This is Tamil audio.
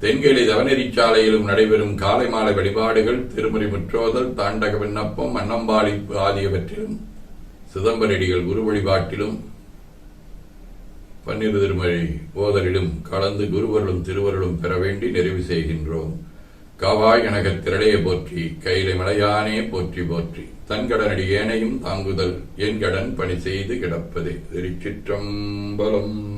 தென்கேலி தவநெறிச்சாலையிலும் நடைபெறும் காலை மாலை வழிபாடுகள் திருமுறை முற்றோதல் தாண்டக விண்ணப்பம் அன்னம்பாளிப்பு ஆகியவற்றிலும் சிதம்பரடிகள் குரு வழிபாட்டிலும் பன்னிரு திருமழி ஓதலிலும் கலந்து குருவர்களும் திருவருளும் பெற வேண்டி நிறைவு செய்கின்றோம். காவாய் கனகத் திரளைய போற்றி கையிலை மலையானே போற்றி போற்றி தன்கடனடி ஏனையும் தாங்குதல் என் கடன் பணி செய்து கிடப்பதே. திருச்சிற்றம்பலம்.